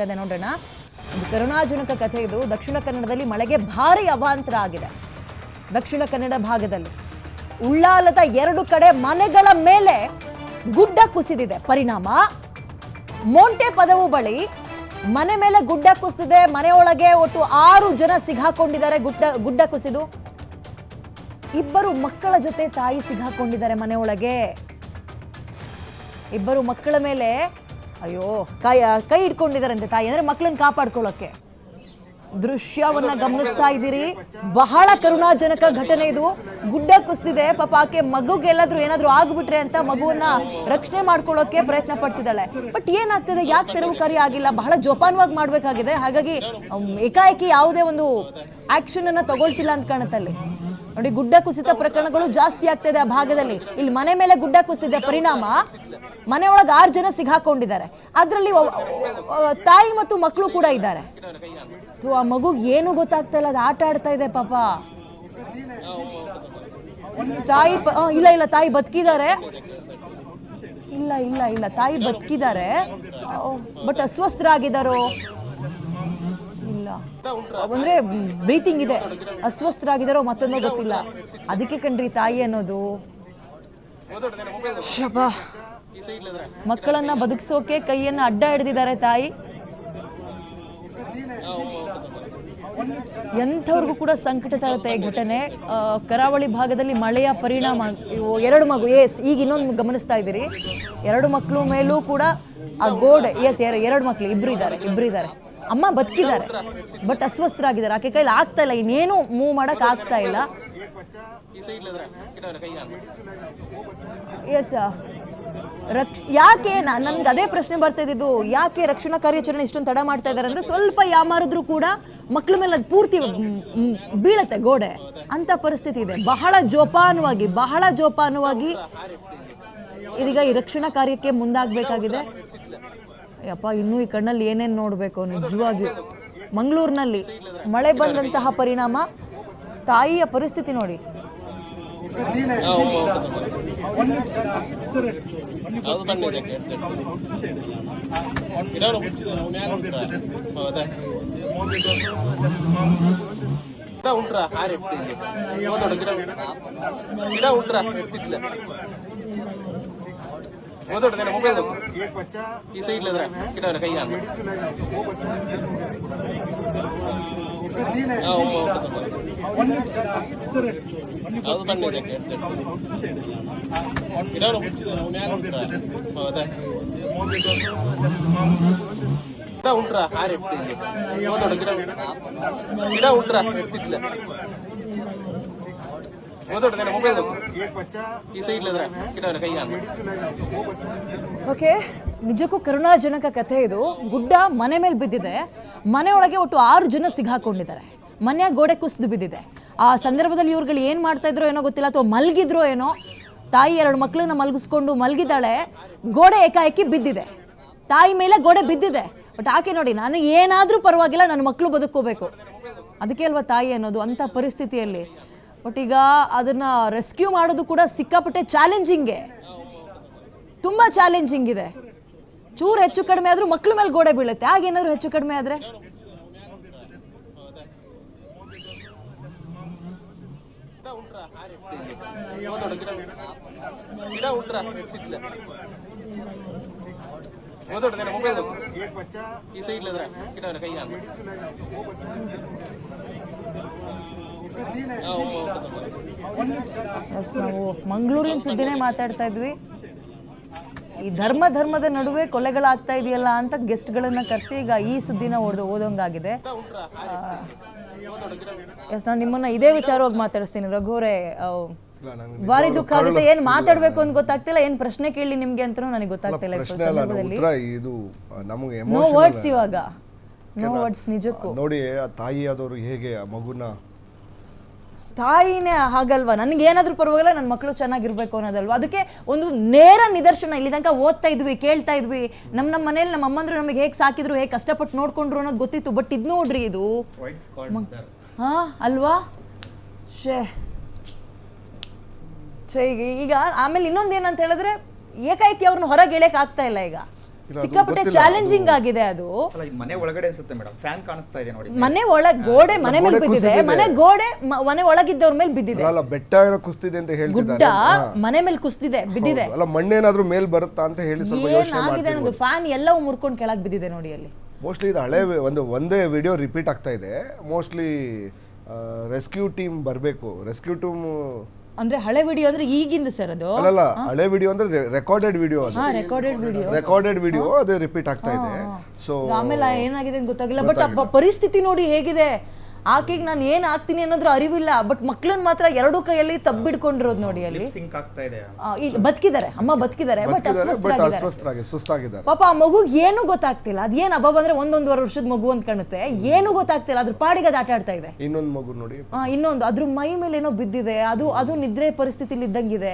ಆಗ್ತಾ ಇದೆ ನೋಡೋಣ. ಒಂದು ಕರುಣಾಜನಕ ಕಥೆ ಇದು. ದಕ್ಷಿಣ ಕನ್ನಡದಲ್ಲಿ ಮಳೆಗೆ ಭಾರಿ ಅವಾಂತರ ಆಗಿದೆ. ದಕ್ಷಿಣ ಕನ್ನಡ ಭಾಗದಲ್ಲಿ ಉಳ್ಳಾಲದ ಎರಡು ಕಡೆ ಮನೆಗಳ ಮೇಲೆ ಗುಡ್ಡ ಕುಸಿದಿದೆ. ಪರಿಣಾಮ, ಮೋಂಟೆ ಪದವು ಬಳಿ ಮನೆ ಮೇಲೆ ಗುಡ್ಡ ಕುಸಿದಿದೆ. ಮನೆಯೊಳಗೆ ಒಟ್ಟು ಆರು ಜನ ಸಿಗಾಕೊಂಡಿದ್ದಾರೆ. ಗುಡ್ಡ ಗುಡ್ಡ ಕುಸಿದು. ಇಬ್ಬರು ಮಕ್ಕಳ ಜೊತೆ ತಾಯಿ ಸಿಗಾಕೊಂಡಿದ್ದಾರೆ ಮನೆಯೊಳಗೆ ಇಬ್ಬರು ಮಕ್ಕಳ ಮೇಲೆ ಅಯ್ಯೋ ಕೈ ಕೈ ಇಟ್ಕೊಂಡಿದ್ದಾರಂತೆ ತಾಯಿ, ಅಂದ್ರೆ ಮಕ್ಕಳನ್ನ ಕಾಪಾಡ್ಕೊಳ್ಳೋಕೆ. ದೃಶ್ಯವನ್ನ ಗಮನಿಸ್ತಾ ಇದ್ದೀರಿ. ಬಹಳ ಕರುಣಾಜನಕ ಘಟನೆ ಇದು. ಗುಡ್ಡ ಕುಸ್ತಿದೆ. ಪಾಪ ಆಕೆ ಮಗುಗೆಲ್ಲಾದ್ರೂ ಏನಾದರೂ ಆಗ್ಬಿಟ್ರೆ ಅಂತ ಮಗುವನ್ನ ರಕ್ಷಣೆ ಮಾಡ್ಕೊಳ್ಳೋಕೆ ಪ್ರಯತ್ನ ಪಡ್ತಿದ್ದಾಳೆ. ಬಟ್ ಏನಾಗ್ತದೆ? ಯಾಕೆ ತೆರವು ಕಾರ್ಯ ಆಗಿಲ್ಲ? ಬಹಳ ಜೋಪಾನವಾಗಿ ಮಾಡ್ಬೇಕಾಗಿದೆ. ಹಾಗಾಗಿ ಏಕಾಏಕಿ ಯಾವುದೇ ಒಂದು ಆಕ್ಷನ್ ಅನ್ನ ತಗೊಳ್ತಿಲ್ಲ ಅಂತ ಕಾಣುತ್ತೆ ಅಲ್ಲಿ. ನೋಡಿ, ಗುಡ್ಡ ಕುಸಿತ ಪ್ರಕರಣಗಳು ಜಾಸ್ತಿ ಆಗ್ತಾ ಇದೆ ಆ ಭಾಗದಲ್ಲಿ. ಇಲ್ಲಿ ಮನೆ ಮೇಲೆ ಗುಡ್ಡ ಕುಸಿದ ಪರಿಣಾಮ. ಮನೆಯೊಳಗೆ ಆರು ಜನ ಸಿಗಾಕೊಂಡಿದ್ದಾರೆ ಅದರಲ್ಲಿ ತಾಯಿ ಮತ್ತು ಮಕ್ಕಳು ಕೂಡ ಇದ್ದಾರೆ. ಆ ಮಗುಗೆ ಏನು ಗೊತ್ತಾಗ್ತಾ ಇಲ್ಲ, ಅದು ಆಟ ಆಡ್ತಾ ಇದೆ ಪಾಪ. ತಾಯಿ ಇಲ್ಲ ಇಲ್ಲ, ತಾಯಿ ಬದುಕಿದ್ದಾರೆ. ಇಲ್ಲ ಇಲ್ಲ ಇಲ್ಲ, ತಾಯಿ ಬದುಕಿದ್ದಾರೆ. ಬಟ್ ಅಸ್ವಸ್ಥರಾಗಿದ್ದಾರೋ? ಅಂದ್ರೆ ಬ್ರೀತಿಂಗ್ ಇದೆ. ಅಸ್ವಸ್ಥರಾಗಿದ್ದಾರೋ ಮತ್ತೊಂದೋ ಗೊತ್ತಿಲ್ಲ. ಅದಕ್ಕೆ ಕಣ್ರಿ ತಾಯಿ ಅನ್ನೋದು. ಶಬಾ. ಮಕ್ಕಳನ್ನ ಬದುಕಿಸೋಕೆ ಕೈಯನ್ನ ಅಡ್ಡ ಹಿಡಿದಿದ್ದಾರೆ ತಾಯಿ. ಎಂಥವ್ರಿಗೂ ಕೂಡ ಸಂಕಟ ತರುತ್ತೆ ಘಟನೆ. ಕರಾವಳಿ ಭಾಗದಲ್ಲಿ ಮಳೆಯ ಪರಿಣಾಮ ಎರಡು ಮಗು ಎಸ್ ಈಗ ಇನ್ನೊಂದು ಗಮನಿಸ್ತಾ ಇದ್ದೀರಿ. ಎರಡು ಮಕ್ಕಳು ಮೇಲೂ ಕೂಡ ಆ ಗೋಡೆ ಎಸ್ ಎರಡು ಮಕ್ಕಳು ಇಬ್ಬರು ಇದ್ದಾರೆ, ಇಬ್ರು ಇದ್ದಾರೆ. ಅಮ್ಮ ಬದುಕಿದ್ದಾರೆ. ಬಟ್ ಅಸ್ವಸ್ಥರಾಗಿದ್ದಾರೆ. ಆಕೆ ಕೈಲಿ ಆಗ್ತಾ ಇಲ್ಲ. ಇನ್ನೇನು ಮೂವ್ ಮಾಡಕ್ ಆಗ್ತಾ ಇಲ್ಲ. ಎಸ್ ರಕ್ಷ, ಯಾಕೆ ನನ್ಗೆ ಅದೇ ಪ್ರಶ್ನೆ ಬರ್ತಾ ಇದ್ದಿದ್ದು, ಯಾಕೆ ರಕ್ಷಣಾ ಕಾರ್ಯಾಚರಣೆ ಇಷ್ಟೊಂದು ತಡ ಮಾಡ್ತಾ ಇದ್ದಾರೆ ಅಂದ್ರೆ ಸ್ವಲ್ಪ ಯಾಮಾರಿದ್ರು ಕೂಡ ಮಕ್ಳ ಮೇಲೆ ಅದು ಪೂರ್ತಿ ಬೀಳತ್ತೆ ಗೋಡೆ. ಅಂತ ಪರಿಸ್ಥಿತಿ ಇದೆ. ಬಹಳ ಜೋಪಾನವಾಗಿ ಬಹಳ ಜೋಪಾನವಾಗಿ ಇದೀಗ ಈ ರಕ್ಷಣಾ ಕಾರ್ಯಕ್ಕೆ ಮುಂದಾಗಬೇಕಾಗಿದೆ. ಯಪ್ಪ, ಇನ್ನೂ ಈ ಕಣ್ಣಲ್ಲಿ ಏನೇನು ನೋಡಬೇಕು? ನಿಜವಾಗಿಯೂ. ಮಂಗಳೂರಿನಲ್ಲಿ ಮಳೆ ಬಂದಂತಹ ಪರಿಣಾಮ, ತಾಯಿಯ ಪರಿಸ್ಥಿತಿ ನೋಡಿ. ಗಿಡ ಉಂಟ್ರಾ? ಹಾರಿ ಗಿಡ ಉಂಟ್ರಾ? ಎತ್ತಿದ್ಲ ಓದೋಡು ನನ್ನ ಮೊಬೈಲ್ ಈ ಸೈಡ್ ಇಲ್ಲದ್ರ ಗಿಡ ಕೈ ಕಾಣ ಅದು ಬಂದಿದೆ ಇರೋರು ಹೌದಾ ಗಿಡ ಉಂಟ್ರಾ ಹಾರಿ ಎತ್ತಿದ್ದೆ ಓದೋಡು ಗಿಡ ಗಿಡ ಉಂಟ್ರಾ ಎತ್ತಿದ್ಲ ಓದೋಡು ನನ್ನ ಮೊಬೈಲ್ ಈ ಸೈಡ್ ಇಲ್ಲದ್ರ ಗಿಡ ಕೈ ಕಾಣ ಓಕೆ, ನಿಜಕ್ಕೂ ಕರುಣಾಜನಕ ಕಥೆ ಇದು. ಗುಡ್ಡ ಮನೆ ಮೇಲೆ ಬಿದ್ದಿದೆ. ಮನೆಯೊಳಗೆ ಒಟ್ಟು ಆರು ಜನ ಸಿಗಾಕೊಂಡಿದ್ದಾರೆ ಮನೆಯ ಗೋಡೆ ಕುಸಿದು ಬಿದ್ದಿದೆ. ಆ ಸಂದರ್ಭದಲ್ಲಿ ಇವ್ರುಗಳು ಏನು ಮಾಡ್ತಾ ಇದ್ರೋ ಏನೋ ಗೊತ್ತಿಲ್ಲ, ಅಥವಾ ಮಲಗಿದ್ರೋ ಏನೋ, ತಾಯಿ ಎರಡು ಮಕ್ಕಳನ್ನ ಮಲಗಿಸ್ಕೊಂಡು ಮಲಗಿದ್ದಾಳೆ, ಗೋಡೆ ಏಕಾಏಕಿ ಬಿದ್ದಿದೆ. ತಾಯಿ ಮೇಲೆ ಗೋಡೆ ಬಿದ್ದಿದೆ. ಬಟ್ ಆಕೆ ನೋಡಿ ನನಗೆ ಏನಾದರೂ ಪರವಾಗಿಲ್ಲ, ನನ್ನ ಮಕ್ಕಳು ಬದುಕೋಬೇಕು ಅದಕ್ಕೆ ಅಲ್ವಾ ತಾಯಿ ಅನ್ನೋದು ಅಂಥ ಪರಿಸ್ಥಿತಿಯಲ್ಲಿ. ಬಟ್ ಈಗ ಅದನ್ನ ರೆಸ್ಕ್ಯೂ ಮಾಡೋದು ಕೂಡ ಸಿಕ್ಕಾಪಟ್ಟೆ ಚಾಲೆಂಜಿಂಗೆ ತುಂಬ ಚಾಲೆಂಜಿಂಗ್ ಇದೆ ಚೂರು ಹೆಚ್ಚು ಕಡಿಮೆ ಆದರೂ ಮಕ್ಳ ಮೇಲೆ ಗೋಡೆ ಬೀಳುತ್ತೆ ಆಗೇನಾದ್ರು ಹೆಚ್ಚು ಕಡಿಮೆ ಆದ್ರೆ ಮೊಬೈಲ್ ಈ ಸೈಡ್ ಇಲ್ಲದ್ರ ಗಿಡ ಕೈ ಕಾಣ ಎಸ್ ನಾವು ಮಂಗಳೂರಿನ ಸುದ್ದಿನೇ ಮಾತಾಡ್ತಾ ಇದ್ವಿ. ಈ ಧರ್ಮ ಧರ್ಮದ ನಡುವೆ ಕೊಲೆಗಳಾಗ್ತಾ ಇದೆಯಲ್ಲ ಅಂತ ಗೆಸ್ಟ್ಗಳನ್ನು ಕರೆಸಿ ಈಗ ಈ ಸುದ್ದಿನ ಓದೋ ಓದೋಂಗಾಗಿದೆ. ಎಸ್ ನಾನು ನಿಮ್ಮನ್ನ ಇದೇ ವಿಚಾರವಾಗಿ ಮಾತಾಡಿಸ್ತೀನಿ. ರಘುವರೇ ಭಾರಿ ದುಃಖ ಆಗುತ್ತೆ. ಏನ್ ಮಾತಾಡ್ಬೇಕು ಅಂತ ಗೊತ್ತಾಗ್ತಿಲ್ಲ ಏನ್ ಪ್ರಶ್ನೆ ಕೇಳಿ ನಿಮ್ಗೆ ಅಂತ ನನಗೆ ಗೊತ್ತಾಗ್ತಿಲ್ಲ ಇದು ನಮಗೆ ನೋ ವರ್ಡ್ಸ್ ಇವಾಗ. ನೋ ವರ್ಡ್ಸ್ ನಿಜಕ್ಕೂ. ನೋಡಿ ತಾಯಿ ಆದವರು ಹೇಗೆ ಆ ಮಗುನ ತಾಯಿನೇ ಹಾಗಲ್ವಾ? ನನಗೆ ಏನಾದ್ರೂ ಪರವಾಗಿಲ್ಲ ನನ್ನ ಮಕ್ಕಳು ಚೆನ್ನಾಗಿರ್ಬೇಕು ಅನ್ನೋದಲ್ವಾ? ಅದಕ್ಕೆ ಒಂದು ನೇರ ನಿದರ್ಶನ ಇಲ್ಲಿ ತನಕ ಓದ್ತಾ ಇದ್ವಿ ಕೇಳ್ತಾ ಇದ್ವಿ. ನಮ್ಮ ನಮ್ಮ ಮನೇಲಿ ನಮ್ಮ ಅಮ್ಮಂದ್ರು ನಮಗೆ ಹೇಗೆ ಸಾಕಿದ್ರು ಹೇಗೆ ಕಷ್ಟಪಟ್ಟು ನೋಡ್ಕೊಂಡ್ರು ಅನ್ನೋದು ಗೊತ್ತಿತ್ತು ಬಟ್ ಇದು ನೋಡ್ರಿ ಇದು. ಹಾ ಅಲ್ವಾ? ಶೇ ಈಗ ಆಮೇಲೆ ಇನ್ನೊಂದು ಏನಂತ ಹೇಳಿದ್ರೆ ಏಕಾಏಕಿ ಅವ್ರನ್ನ ಹೊರಗೆ ಆಗ್ತಾ ಇಲ್ಲ ಈಗ. ಸಿಕ್ಕಾಪಟ್ಟೆ ಚಾಲೆಂಜಿಂಗ್ ಆಗಿದೆ ಅದು. ಅಲ್ಲ ಇದು ಮನೆ ಒಳಗಡೆ ಅನ್ಸುತ್ತೆ ಮೇಡಮ್. ಫ್ಯಾನ್ ಕಾಣಿಸ್ತಾ ಇದೆ ನೋಡಿ. ಮನೆ ಒಳಗ್ ಗೋಡೆ ಮನೆ ಮೇಲೆ ಬಿದ್ದಿದೆ. ಮನೆ ಗೋಡೆ ಮ- ಮನೆ ಒಳಗಿದ್ದವ್ರ ಮೇಲೆ ಬಿದ್ದಿದೆ. ಅಲ್ಲ ಬೆಟ್ಟ ಏನೋ ಕುಸ್ತಿದೆ ಅಂತ ಗುಡ್ಡ ಹೇಳ್ತಿದ್ದಾರೆ ಮನೆ ಮೇಲೆ ಕುಸ್ತಿದೆ ಬಿದ್ದಿದೆ. ಅಲ್ಲ ಮಣ್ಣೇನಾದ್ರೂ ಮೇಲ್ ಬರುತ್ತಾ ಅಂತ ಹೇಳಿ ಸ್ವಲ್ಪ ಯೋಚನೆ ಏನಾಗಿದೆ ಅನ್ನೋದು ಫ್ಯಾನ್ ಎಲ್ಲವೂ ಮುರ್ಕೊಂಡು ಕೆಳಗೆ ಬಿದ್ದಿದೆ ನೋಡಿ ಅಲ್ಲಿ. ಮೋಸ್ಟ್ಲಿ ಇದು ಹಳೆ ವಿ- ಒಂದು ಒಂದೇ ವಿಡಿಯೋ ರಿಪೀಟ್ ಆಗ್ತಾ ಇದೆ. ಮೋಸ್ಟ್ಲಿ ರೆಸ್ಕ್ಯೂ ಟೀಮ್ ಬರಬೇಕು. ರೆಸ್ಕ್ಯೂ ಟೀಮ್ ಅಂದ್ರೆ ಹಳೆ ವಿಡಿಯೋ ಅಂದ್ರೆ ಈಗಿಂದು ಸರ್ ಅದು? ಅಲ್ಲಲ್ಲ ಹಳೆ ವಿಡಿಯೋ ಅಂದ್ರೆ ರೆಕಾರ್ಡೆಡ್ ವಿಡಿಯೋ ಅದು. ಹಾ ರೆಕಾರ್ಡೆಡ್ ವಿಡಿಯೋ. ರೆಕಾರ್ಡೆಡ್ ವಿಡಿಯೋ ಅದು ರಿಪೀಟ್ ಆಗ್ತಾ ಇದೆ. ಸೊ ಆಮೇಲೆ ಏನಾಗಿದೆ ಅಂತ ಗೊತ್ತಾಗಿಲ್ಲ ಬಟ್ ಆ ಪರಿಸ್ಥಿತಿ ನೋಡಿ ಹೇಗಿದೆ. ಆಕೆಗೆ ನಾನು ಏನ್ ಆಗ್ತೀನಿ ಅನ್ನೋದ್ರ ಅರಿವಿಲ್ಲ ಬಟ್ ಮಕ್ಳನ್ನ ಮಾತ್ರ ಎರಡೂ ಕೈಯಲ್ಲಿ ತಬ್ಬಿಡ್ಕೊಂಡಿರೋದು ನೋಡಿ ಅಲ್ಲಿ. ಸಿಂಕ್ ಆಗ್ತಾ ಇದೆ. ಆ, ಇಲ್ಲಿ ಬದುಕಿದ್ದಾರೆ ಅಮ್ಮ ಬದುಕಿದ್ದಾರೆ ಬಟ್ ಬಟ್ ಅಸ್ವಸ್ಥರಾಗಿದ್ದಾರೆ. ಅಸ್ವಸ್ಥರಾಗಿ ಸುಸ್ತಾಗಿದ್ದಾರೆ. ಪಾಪ ಆ ಮಗು ಏನು ಗೊತ್ತಾಗ್ತಿಲ್ಲ ಅದೇನ್ ಹಬ್ಬ ಬಂದ್ರೆ ಒಂದೊಂದುವರೆ ವರ್ಷದ ಮಗು ಅಂತ ಕಾಣುತ್ತೆ ಏನು ಗೊತ್ತಾಗ್ತಿಲ್ಲ ಅದ್ರ ಪಾಡಿಗೆ ಅದು ಆಟ ಆಡ್ತಾ ಇದೆ. ಇನ್ನೊಂದು ಮಗು ನೋಡಿ. ಆ, ಇನ್ನೊಂದು ಅದ್ರ ಮೈ ಮೇಲೆ ಏನೋ ಬಿದ್ದಿದೆ ಅದು ಅದು ನಿದ್ರೆ ಪರಿಸ್ಥಿತಿಲಿ ಇದ್ದಂಗಿದೆ